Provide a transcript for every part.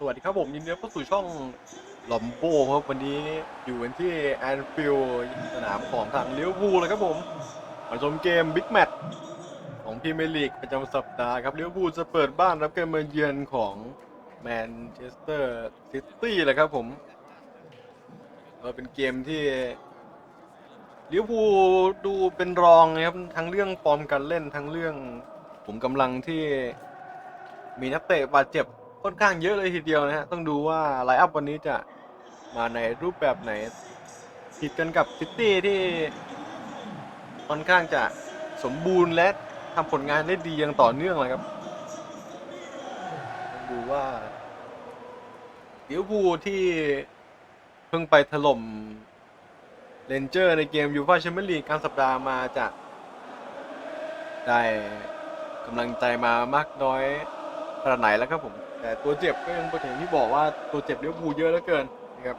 สวัสดีครับผมยินดีต้อนรับเข้าสู่ช่องลอมโบครับวันนี้อยู่กันที่แอนฟิลด์สนามของทางลิเวอร์พูลเลยครับผมมาชมเกมบิ๊กแมตช์ของพรีเมียร์ลีกประจำสัปดาห์ครับลิเวอร์พูลจะเปิดบ้านรับการมาเยือนของแมนเชสเตอร์ซิตี้เลยครับผมก็เป็นเกมที่ลิเวอร์พูลดูเป็นรองนะครับทั้งเรื่องฟอร์มการเล่นทั้งเรื่องผมกำลังที่มีนักเตะบาดเจ็บ ค่อนข้างเยอะเลยทีเดียวนะฮะ ต้องดูว่าไลน์อัพวันนี้จะมาในรูปแบบไหน ผิดกันกับซิตี้ที่ค่อนข้างจะสมบูรณ์และทำผลงานได้ดีอย่างต่อเนื่องเลยครับ ต้องดูว่าลิเวอร์พูลที่เพิ่งไปถล่มเรนเจอร์ในเกมยูฟ่าแชมเปี้ยนลีกกลางสัปดาห์มาจะได้กำลังใจมามากน้อยขนาดไหนแล้วครับผม แต่ตัวเจ็บก็ยังเป็นอย่างที่บอกว่าตัวเจ็บเลี้ยวปูเยอะเหลือเกินนะครับ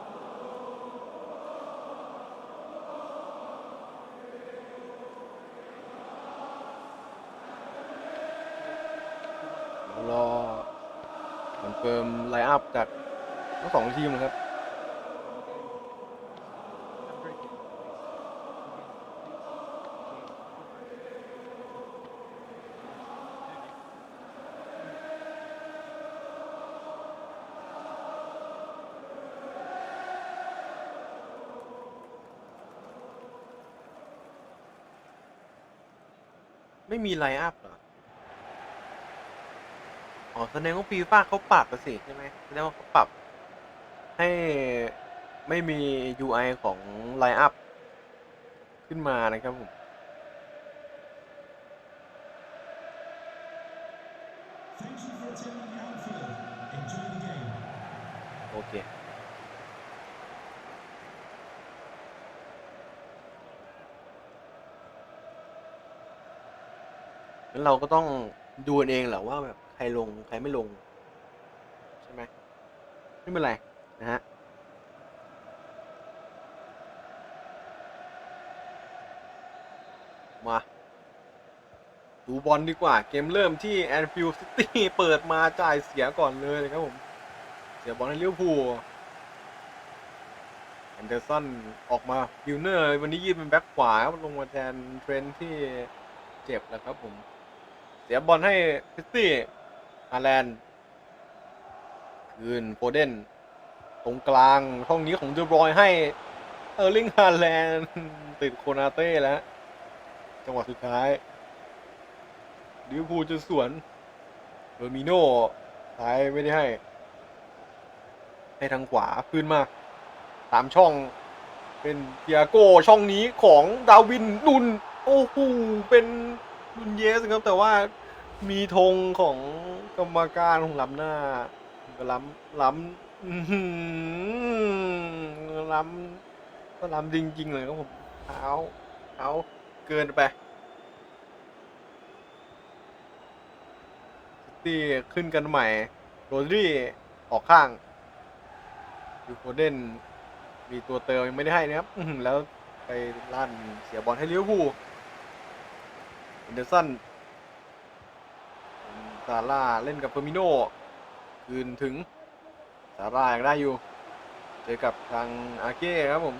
รอคอนเฟิร์มไลน์อัพจากทั้งสองทีมนะครับ ไม่มีไลน์อัพเหรอ อ๋อแสดงว่าฟีฟ่าเขาปรับอะสิใช่ไหมแสดงว่าเขาปรับ ให้ไม่มี UI ของ Line Up ขึ้นมานะครับผมโอเค งั้นเราก็ต้องดูกันเองแหละว่าแบบใครลงใครไม่ลง ใช่ไหมไม่เป็นไร นะฮะมาดูบอลดีกว่า เกมเริ่มที่แอนฟิลด์ซิตี้เปิดมาจ่ายเสียก่อนเลยนะครับผม เสียบอลให้ลิเวอร์พูลแอนเดอร์สันออกมาฟิลเนอร์ วันนี้ยืนเป็นแบ็คขวาลงมาแทนเทรนที่เจ็บแล้วครับผม สียบอลให้ซิตี้ฮาแลนด์คืนโฟเดนตรงกลางช่องนี้ของเดบรอยให้เออร์ลิงฮาแลนด์ติดโคนาเต้แล้ว จังหวะสุดท้ายลิเวอร์พูลจะสวนเออร์มิโน่ท้ายไม่ได้ให้ ให้ทางขวาขึ้นมาตามช่องเป็นเทียโก้ช่องนี้ของดาวินนุน โอ้โหเป็นนุนเยสครับ แต่ว่า มีธงของกรรมการของล้ำหน้าก็ล้ำล้ำอื้อหือล้ำก็ล้ำจริงๆเลยครับผมเท้าเท้าเกินไปซิตี้ขึ้นกันใหม่โรดรี่ออกข้างยูโฟเดนมีตัวเติมยังไม่ได้ให้นะครับแล้วไปลั่นเสียบอลให้ลิเวอร์พูลเอนเดอร์สัน ซาร่าเล่นกับเฟอร์มิโน่คืนถึงซาร่ายังได้อยู่ เจอกับทางอาเก้ครับผม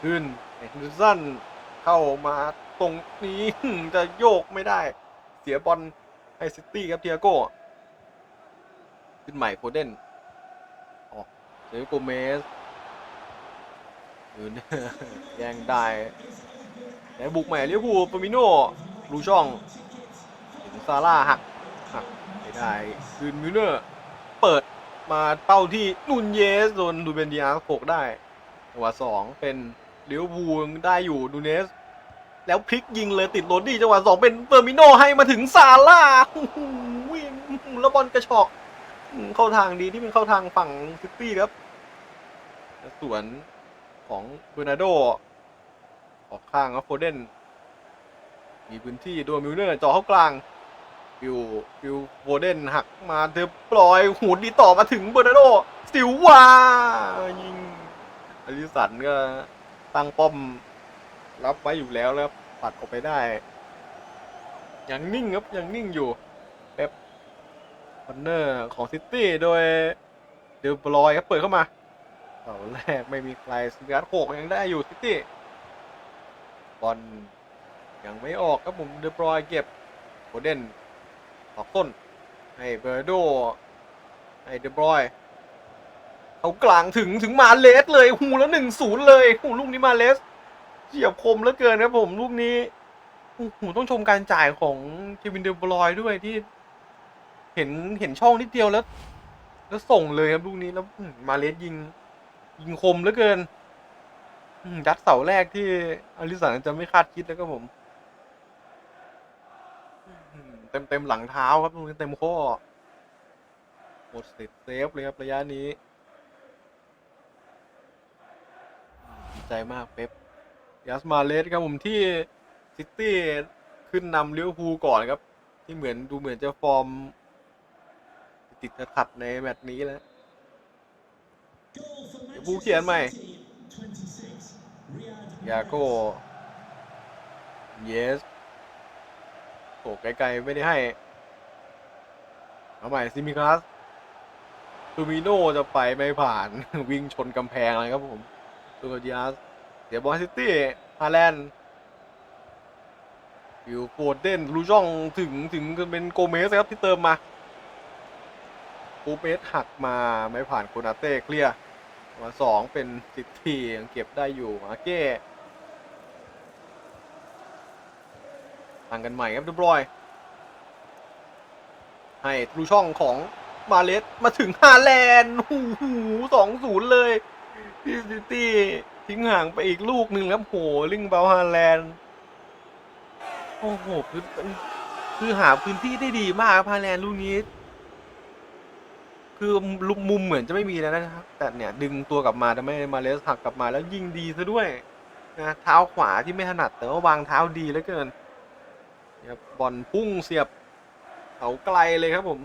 คืนเอนเดอร์สันเข้ามาตรงนี้จะโยกไม่ได้ เสียบอลให้ซิตี้ครับเทียโก้ ขึ้นใหม่โคเดนออกเจอโกเมสอื่นแย่งได้แต่บุกใหม่เลิเวบูปามิโน่รูช่องถึงซาร่าหัก ได้คืนมิลเนอร์เปิดมาเป้าที่นุนเยสโดนดูเบนดิอาโขกได้จังหวะสองเป็นเลิเวอร์พูลได้อยู่ดูเนส แล้วพลิกยิงเลยติดโรดดี้จังหวะสองเป็นเฟอร์มิโนให้มาถึงซาร่าโอ้โหแล้วบอลกระชอกเข้าทางดีที่เป็นเข้าทางฝั่งซิตี้ครับแล้วสวนของเบอร์นาโด ออกข้างครับโฟเดนมีพื้นที่ดนมิลเนอร์จ่อเข้ากลาง ฟิวฟิวโฟเดนหักมาเธอปล่อยหูดดีต่อมาถึงเบอร์นาโดสิววายิงอลิสันก็ตั้งป้อมรับไว้อยู่แล้วแล้วปัดออกไปได้ยังนิ่งครับยังนิ่งอยู่เป๊ปคอนเนอร์ของซิตี้โดยเดลบรอยครับเปิดเข้ามาเสาแรกไม่มีใครสกัดโขกยังได้อยู่ซิตี้บอลยังไม่ออกครับผมเดลบรอยเก็บโคเดน ออกต้น ให้เบอร์โด ให้เดบรอย เขากลางถึงถึงมาเลสเลยหูแล้วหนึ่งศูนย์เลยหูลูกนี้มาเลสเฉียบคมเหลือเกินครับผมลูกนี้โอ้โหต้องชมการจ่ายของเควินเดบรอยด้วยที่ เห็นเห็นช่องนิดเดียวแล้ว แล้วส่งเลยครับลูกนี้แล้วมาเลสยิง ยิงคมเหลือเกินยัดเสาแรกที่อลิสันจะไม่คาดคิดแล้วก็ผม ต็มเต็มหลังเท้าครับตรงนี้เต็มข้อหมดสิทธิ์เซฟเลยครับระยะนี้ดีใจมากเป๊ปยาสมาเลสครับผมที่ซิตี้ขึ้นนำเลิเวอร์พูก่อนครับ ที่เหมือนดูเหมือนจะฟอร์ม ติดขัดในแมตช์นี้แล้วผู้เขียนใหม่ยาโก้เยส อ้ไกลๆไม่ได้ให้ เอาใหม่ซิมิคลัสตูมิโนจะไปไม่ผ่าน วิ่งชนกำแพงเลยครับผมตูดิอาสเสียบอลซิตี้ฮาแลนด์ฟิวโฟเดนลูช่องถึงถึงเป็นโกเมสครับที่เติมมาโกเมสหักมาไม่ผ่านโคนาเต้เคลียร์มาสองเป็นซิตี้ยังเก็บได้อยู่อาเก้างกันใหม่ครับเดบรอย ให้ทะลุช่องของมาเลสมาถึงฮาแลนด์หูหูสองศูนย์เลยที่ซิตี้ทิ้งห่างไปอีกลูกหนึ่งครับโหลิงเบลฮาแลนด์โอ้โหคือคือหาพื้นที่ได้ดีมากครับฮาแลนด์ลูกนี้ คือลุมมุมเหมือนจะไม่มีแล้วนะครับ แต่เนี่ยดึงตัวกลับมาทำให้มาเลสหักกลับมาแล้วยิงดีซะด้วยนะเท้าขวาที่ไม่ถนัดแต่ว่าวางเท้าดีเหลือเกิน ครับบอลพุ่งเสียบเขาไกลเลยครับผม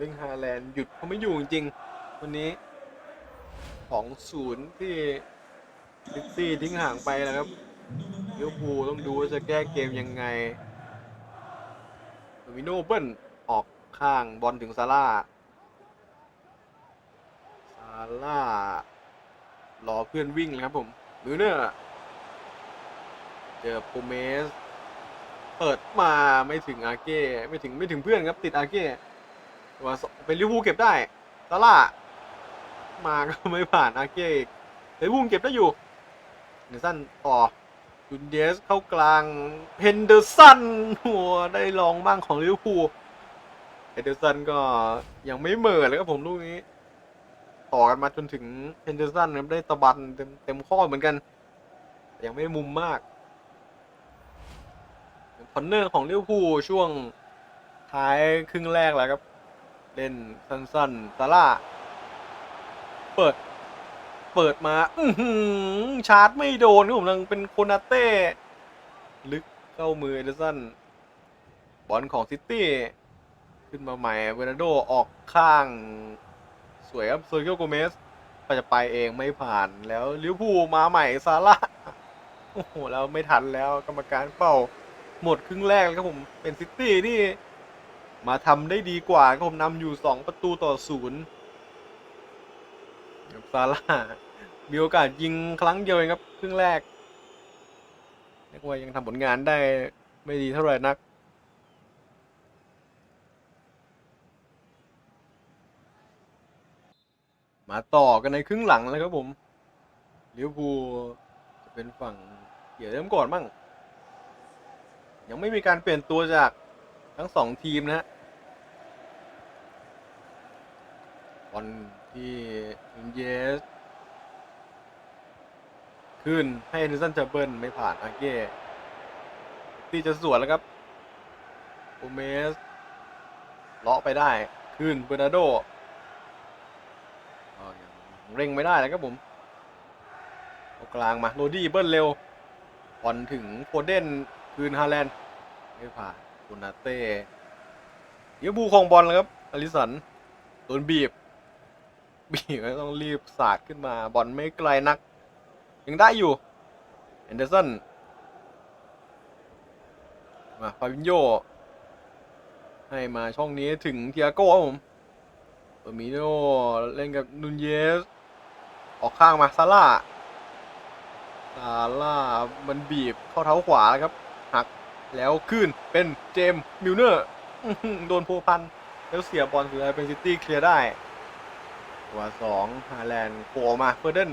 ลิงฮาแลนด์หยุดเขาไม่อยู่จริงๆวันนี้ของศูนย์ที่ซิตี้ทิ้งห่างไปนะครับลิเวอร์พูต้องดูว่าจะแก้เกมยังไงโดมิโนเบิ้ลออกข้างบอลถึงซาร่าซาร่ารอเพื่อนวิ่งเลยครับผมมิลเนอร์ เจอโปเมส เปิดมาไม่ถึงอาเก้ไม่ถึงไม่ถึงเพื่อนครับติดอาเก้แต่ว่าเป็นลิเวอร์พูลเก็บได้ซาร่ามาก็ไม่ผ่านอาเก้ลิเวอร์พูลเก็บได้อยู่เดนสันต่อจุนเยสเข้ากลางเฮนเดอร์สันหัวได้ลองบ้างของลิเวอร์พูลเฮนเดอร์สันก็ยังไม่เหม่อเลยครับผมลูกนี้ ต่อกันมาจนถึงเฮนเดอร์สันครับได้ตะบันเต็มเต็มข้อเหมือนกันแต่ยังไม่มุมมาก คอนเนอร์ของลิเวอร์พูลช่วงท้ายครึ่งแรกแล้วครับ เล่นสั้นๆซาร่าเปิด เปิดมา อืชาร์จไม่โดนครับผมยังเป็นโคนาเต้ ลึกเข้ามือเอเดสันบอลของซิตี้ ขึ้นมาใหม่เวนาโดออกข้าง สวยครับเซอร์เกียโกเมสก็จะไปเองไม่ผ่านแล้วลิวพูมาใหม่ซาร่าโอ้โหแล้วไม่ทันแล้วกรรมการเป่า หมดครึ่งแรกแล้วครับผมเป็นซิตี้ที่ มาทำได้ดีกว่าครับผมนำอยู่ 2 ประตูต่อศูนย์กับซาร่ามีโอกาสยิงครั้งเดียวเองครับครึ่งแรกเรียกว่ายังทำผลงานได้ไม่ดีเท่าไหร่นักมาต่อกันในครึ่งหลังเลยครับผมลิเวอร์พูลจะเป็นฝั่งเดี๋ยวเริ่มก่อนบ้าง ยังไม่มีการเปลี่ยนตัวจากทั้งสองทีมนะฮะบอลที่อินเยส ขึ้นให้นิสันจะเบิลไม่ผ่านอาเก้ที่จะสวนแล้วครับโอเมสเลาะไปได้ขึ้นเบอร์นาโดเร่งไม่ได้แล้วครับผมอกลางมาโรดี้เบิ้ลเร็วบอลถึงโฟเดนคืนฮาแลนด์ ไม่ผ่านคุณนาเต้เดี๋ยวบูครองบอลแล้วครับอลิสันโดนบีบ บีบต้องรีบสาดขึ้นมาบอลไม่ไกลนัก ยังได้อยู่แอนเดอร์สันมาฟาบินโยให้มาช่องนี้ถึงเทียโก้ครับผมเฟอร์มิโนเล่นกับนุนเยส ออกข้างมาซาร่าซาร่ามันบีบเข้าเท้าขวาแล้วครับ แล้วขึ้นเป็นเจมมิลเนอร์โดนโพพัน แล้วเสียบอลสุดท้ายเป็นซิตี้เคลียร์ได้ตัวสองฮาแลนด์โผล่มาเฟอร์เดน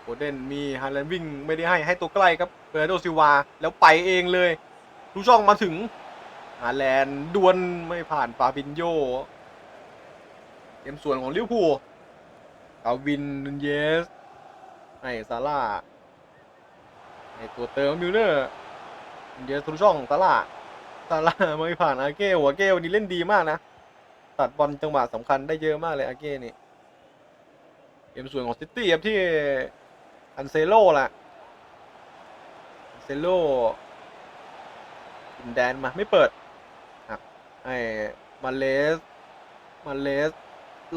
โฟเดนมีฮาแลนด์วิ่งไม่ได้ให้ให้ตัวใกล้ครับเฟอร์โดซิวาแล้วไปเองเลยดูช่องมาถึงฮาแลนด์ดวลไม่ผ่านฟาบินโยเกมส่วนของลิเวอร์พูลกาวินนุนเยสให้ซาร่า ให้ตัวเติมมิลเนอร์นุนเยทุช่องซาร่าซาร่าไม่ผ่านอาเก้หัวเก้วันนี้เล่นดีมากนะ ตัดบอลจังหวะสำคัญได้เยอะมากเลยอาเก้นี่เกมส่วนของซิตี้ครับที่อันเซโลล่ะอันเซโลดินแดนมาไม่เปิดครับให้มาเลสมาเลส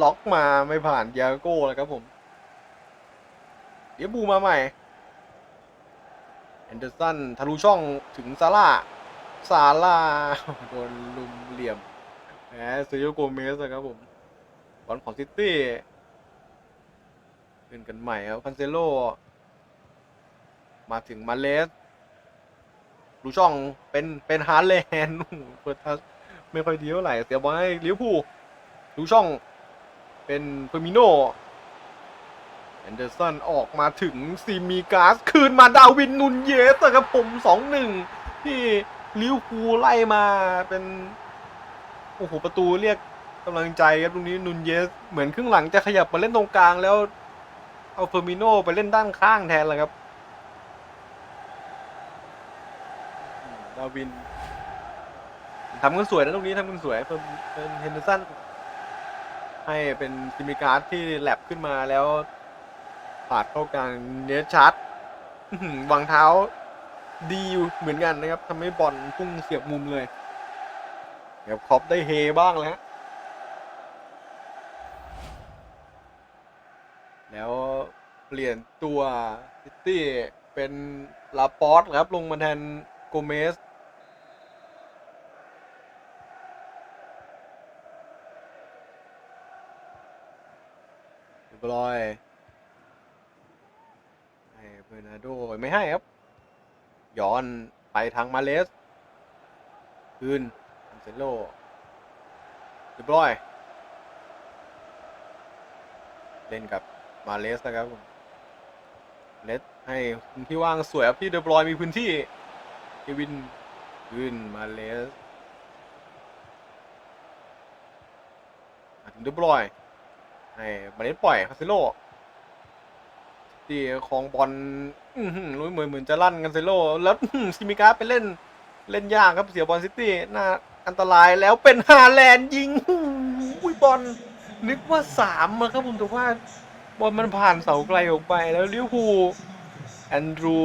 ล็อกมาไม่ผ่านยาโก้แล้วครับผม เดี๋ยวบูมาใหม่ อนเดอร์สันทะลุช่องถึงซาร่าซาร่าโดนลุมเหลี่ยมแหมซูโยโกเมสครับผมบอลของซิตี้ขึ้นกันใหม่ครับคันเซโล มาถึงมาเลสดูช่องเป็นเป็นฮาร์แลนเปิดทัสไม่ค่อยดีเท่าไหร่เสียบอลให้ลิเวอร์พูลดูช่องเป็นเฟอร์มิโน แอนเดอร์สันออกมาถึงซีมีกาส คืนมาดาวินนุนเยสอะครับผมสองหนึ่งที่ลิเวอร์พูลไล่มาเป็น โอ้โห ประตูเรียกกำลังใจครับตรงนี้นุนเยส เหมือนครึ่งหลังจะขยับมาเล่นตรงกลางแล้ว เอาเฟอร์มิโนไปเล่นด้านข้างแทนเลยครับอืมดาวินทำกันสวยนะตรงนี้ทำกันสวยเป็นเป็นเฮนเดอร์สันให้เป็นซิมิการ์ดที่แลบขึ้นมาแล้ว ปาดเข้ากลางเนสชาร์ดอื้อหือวางเท้าดีอยู่เหมือนกันนะครับทำให้บอลพุ่งเสียบมุมเลยเดี๋ยวครอปได้เฮบ้างแล้วฮะแล้วเปลี่ยนตัวซิตี้เป็นลาปอสครับ ลงมาแทนโกเมสเรียบร้อย ให้เบอร์นาโดไม่ให้ครับ ย้อนไปทางมาเลส คืนอันเซโลเรียบร้อย เล่นกับมาเลสนะครับเลสให้พื้นที่ว่างสวยครับที่เดบรอยมีพื้นที่เควินคืนมาเลสถึงเดบรอยให้มาเลสปล่อยคาเซโล ที่ของบอลอื้อหือรู้เหมือนเหมือนจะลั่นกันเซโลแล้วซิมิกาไปเล่นเล่นยากครับเสียบอลซิตี้น่าอันตรายแล้วเป็นฮาแลนด์ยิงอุ้ยบอลนึกว่าสามอะครับผมแต่ว่าบอลมันผ่านเสาไกลออกไปแล้วลิเวอร์พูลแอนดรู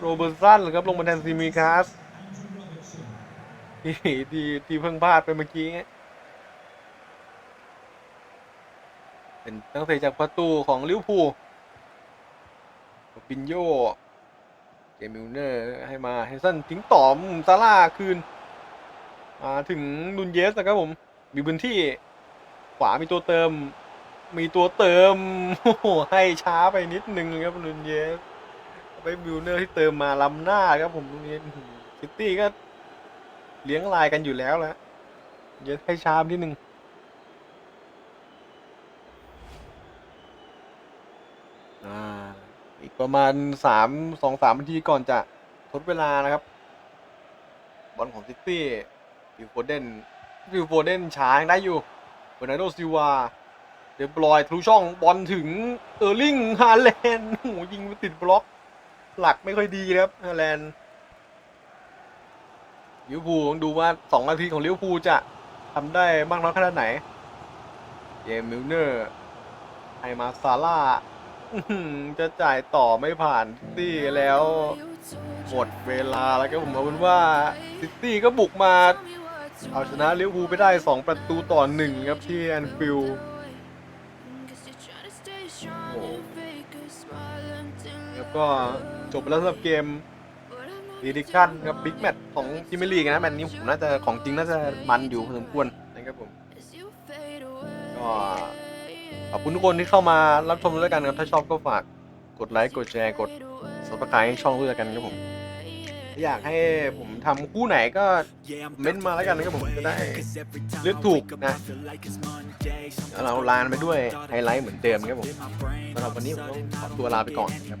โรเบอร์ตสันครับลงมาแทนซิมิกาสที่ที่ที่เพิ่งพลาดไปเมื่อกี้เป็นนักเตะจากประตูของลิเวอร์พูล ปินโยเจมิลเนอร์ให้มาเฮนสันทิ้งต่อมซาร่าคืนมาถึงนุนเยสนะครับผม มีพื้นที่ ขวามีตัวเติม มีตัวเติมโอ้โหให้ช้าไปนิดนึงครับนุนเยสไปมิลเนอร์ที่เติมมาล้ำหน้าครับผมตรงนี้ซิตี้ก็เลี้ยงลายกันอยู่แล้วแหล้วเยสให้ช้าไปนิดนึง อ่า อีกประมาณสามสองสามนาทีก่อนจะทดเวลานะครับ บอลของซิตี้ฟิวโฟเดนฟิวโฟเดนช้ายังได้อยู่เบอร์นาร์โดซิลวาเดบรอยทะลุช่องบอลถึงเออร์ลิงฮาแลนด์โอ้โหยิงไปติดบล็อก หลักไม่ค่อยดีครับฮาแลนด์ลิเวอร์พูลต้องดูว่าสองนาทีของลิเวอร์พูลจะทำได้มากน้อยขนาดไหนเจมิลเนอร์ให้มาซาร่า อื้อหือจะจ่ายต่อไม่ผ่านซิตี้แล้ว หมดเวลาแล้วก็ผมเอาเป็นว่าซิตี้ก็บุกมา เอาชนะลิเวอร์พูลไปได้ 2 ประตูต่อหนึ่งครับที่แอนฟิลด์โอ้แล้วก็จบไปแล้วสำหรับเกมดีดิชั่นกับบิ๊กแมตช์ของพรีเมียร์ลีกนะแมตช์นี้ผมน่าจะของจริงน่าจะมันอยู่พอสมควรนะครับผมก็ ขอบคุณทุกคนที่เข้ามารับชมด้วยกันครับ ถ้าชอบก็ฝากกดไลค์ กดแชร์ กดซับสไครต์ให้ช่องด้วยกันครับผม อยากให้ผมทำคู่ไหนก็เม้นต์มาแล้วกันนะครับผมจะได้เลือกถูกนะแล้วเราลานไปด้วยไฮไลท์เหมือนเดิมครับผมสำหรับวันนี้ผมต้องขอตัวลาไปก่อนครับ